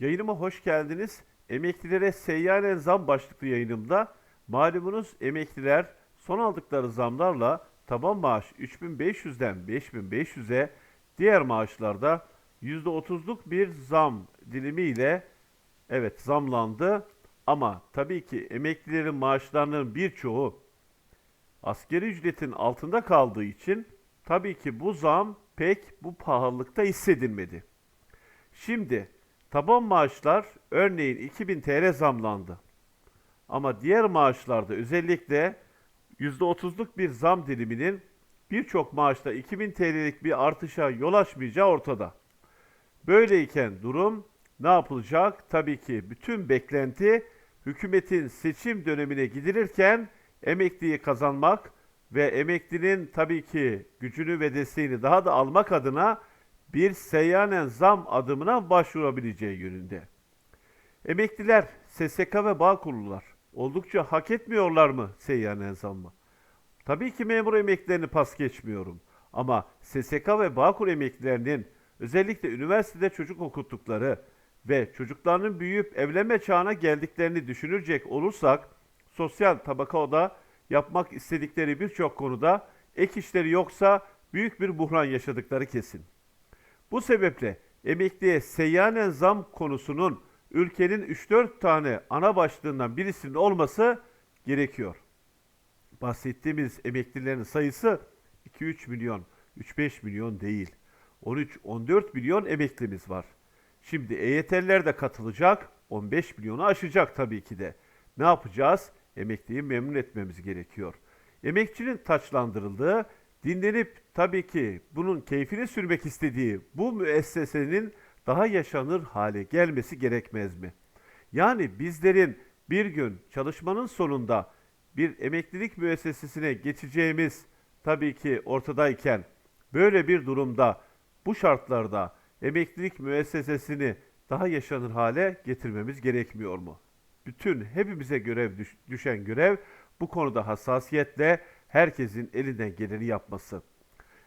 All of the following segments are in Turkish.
Yayınıma hoş geldiniz. Emeklilere seyyanen zam başlıklı yayınımda malumunuz emekliler son aldıkları zamlarla taban maaş 3500'den 5500'e diğer maaşlarda %30'luk bir zam dilimiyle evet zamlandı. Ama tabii ki emeklilerin maaşlarının birçoğu askeri ücretin altında kaldığı için tabii ki bu zam pek bu pahalılıkta hissedilmedi. Şimdi taban maaşlar örneğin 2000 TL zamlandı. Ama diğer maaşlarda özellikle %30'luk bir zam diliminin birçok maaşta 2000 TL'lik bir artışa yol açmayacağı ortada. Böyleyken durum ne yapılacak? Tabii ki bütün beklenti hükümetin seçim dönemine gidilirken emekliyi kazanmak ve emeklinin tabii ki gücünü ve desteğini daha da almak adına bir seyyanen zam adımına başvurabileceği yönünde. Emekliler, SSK ve Bağkurlular oldukça hak etmiyorlar mı seyyanen zammı? Tabii ki memur emeklilerini pas geçmiyorum. Ama SSK ve Bağkur emeklilerinin özellikle üniversitede çocuk okuttukları ve çocuklarının büyüyüp evlenme çağına geldiklerini düşünecek olursak sosyal tabaka oda yapmak istedikleri birçok konuda ek işleri yoksa büyük bir buhran yaşadıkları kesin. Bu sebeple emekliye seyyanen zam konusunun ülkenin 3-4 tane ana başlığından birisinin olması gerekiyor. Bahsettiğimiz emeklilerin sayısı 2-3 milyon, 3-5 milyon değil. 13-14 milyon emeklimiz var. Şimdi EYT'liler de katılacak, 15 milyonu aşacak tabii ki de. Ne yapacağız? Emekliyi memnun etmemiz gerekiyor. Emekçinin taçlandırıldığı, dinlenip tabii ki bunun keyfini sürmek istediği bu müessesenin daha yaşanır hale gelmesi gerekmez mi? Yani bizlerin bir gün çalışmanın sonunda bir emeklilik müessesesine geçeceğimiz tabii ki ortadayken böyle bir durumda bu şartlarda emeklilik müessesesini daha yaşanır hale getirmemiz gerekmiyor mu? Bütün hepimize görev düş- düşen görev bu konuda hassasiyetle herkesin elinden geleni yapması.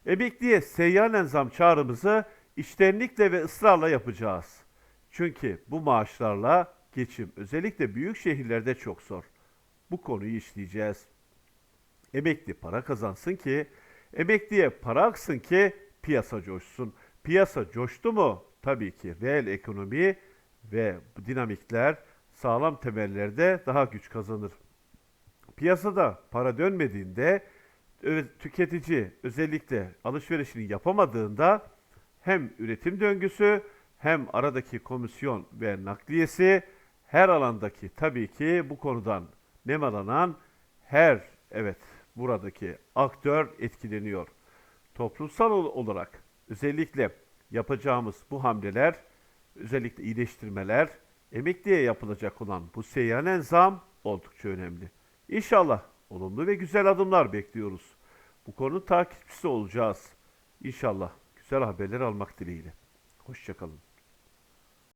Emekliye seyyanen zam çağrımızı içtenlikle ve ısrarla yapacağız. Çünkü bu maaşlarla geçim özellikle büyük şehirlerde çok zor. Bu konuyu işleyeceğiz. Emekli para kazansın ki, emekliye para aksın ki piyasa coşsun. Piyasa coştu mu? Tabii ki reel ekonomi ve dinamikler sağlam temellerde daha güç kazanır. Piyasada para dönmediğinde tüketici özellikle alışverişini yapamadığında hem üretim döngüsü hem aradaki komisyon ve nakliyesi her alandaki tabii ki bu konudan nemalanan her evet buradaki aktör etkileniyor. Toplumsal ol- olarak özellikle yapacağımız bu hamleler, özellikle iyileştirmeler, emekliye yapılacak olan bu seyyanen zam oldukça önemli. İnşallah olumlu ve güzel adımlar bekliyoruz. Bu konu takipçisi olacağız. İnşallah güzel haberler almak dileğiyle. Hoşçakalın.